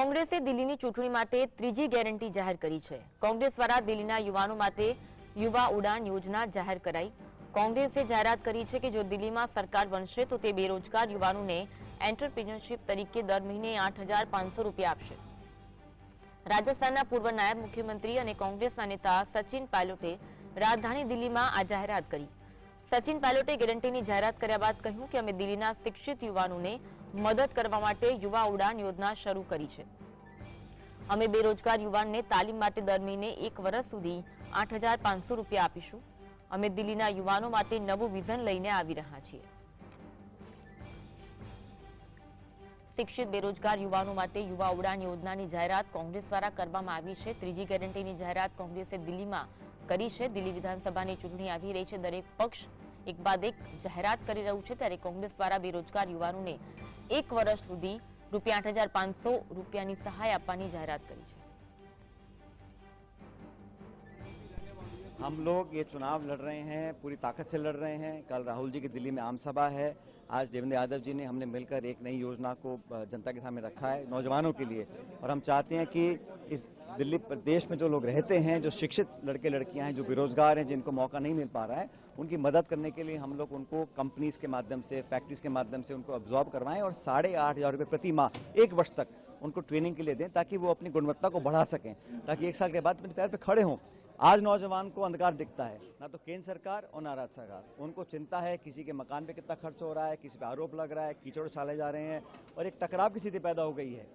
કોંગ્રેસે દિલ્હીની ચૂંટણી માટે ત્રીજી ગેરંટી જાહેર કરી છે. કોંગ્રેસ દ્વારા દિલ્હીના યુવાનો માટે યુવા ઉડાન યોજના જાહેર કરાઈ. કોંગ્રેસે જાહેરાત કરી છે કે જો દિલ્હીમાં સરકાર બનશે તો તે બેરોજગાર યુવાનોને એન્ટરપ્રિન્યોરશિપ તરીકે દર મહિને આઠ રૂપિયા આપશે. રાજસ્થાનના પૂર્વ નાયબ મુખ્યમંત્રી અને કોંગ્રેસના નેતા સચિન પાયલોટે રાજધાની દિલ્હીમાં આ જાહેરાત કરી. સચિન પાયલોટે ગેરંટીની જાહેરાત કર્યા બાદ કહ્યું કે અમે દિલ્હીના શિક્ષિત યુવાનોને મદદ કરવા માટે યુવા ઉડાન યોજના શરૂ કરી છે. અમે બેરોજગાર યુવાનને તાલીમ માટે દર મહિને એક વર્ષ સુધી આઠ રૂપિયા આપીશું. અમે દિલ્હીના યુવાનો માટે નવું વિઝન લઈને આવી રહ્યા છીએ. શિક્ષિત બેરોજગાર યુવાનો માટે યુવા ઉડાન યોજનાની જાહેરાત કોંગ્રેસ દ્વારા કરવામાં આવી છે. ત્રીજી ગેરંટીની જાહેરાત કોંગ્રેસે દિલ્હીમાં કરી છે દિલ્હી વિધાનસભાની ચૂંટણી આવી રહી છે દરેક પક્ષ એક બાદ એક જાહેરાત કરી રહ્યું છે ત્યારે કોંગ્રેસ દ્વારા બેરોજગાર યુવાનોને એક વર્ષ સુધી રૂપિયા આઠ હજાર પાંચસો રૂપિયાની સહાય આપવાની જાહેરાત કરી છે हम लोग ये चुनाव लड़ रहे हैं पूरी ताकत से लड़ रहे हैं कल राहुल जी की दिल्ली में आम सभा है आज देवेंद्र यादव जी ने हमने मिलकर एक नई योजना को अ, जनता के सामने रखा है नौजवानों के लिए और हम चाहते हैं कि इस दिल्ली प्रदेश में जो लोग रहते हैं, जो शिक्षित लड़के लड़कियाँ हैं, जो बेरोजगार हैं, जिनको मौका नहीं मिल पा रहा है, उनकी मदद करने के लिए हम लोग उनको कंपनीज़ के माध्यम से फैक्ट्रीज के माध्यम से उनको अब्जॉर्ब करवाएँ और साढ़े आठ हज़ार रुपये प्रति माह, एक वर्ष तक उनको ट्रेनिंग के लिए दें ताकि वो अपनी गुणवत्ता को बढ़ा सकें, ताकि एक साल के बाद अपने पैर पर खड़े हों। आज नौजवान को अंधकार दिखता है, ना तो केंद्र सरकार और ना राज्य सरकार। उनको चिंता है किसी के मकान पे कितना खर्च हो रहा है, किसी पे आरोप लग रहा है, कीचड़ उछाले जा रहे हैं और एक टकराव की स्थिति पैदा हो गई है।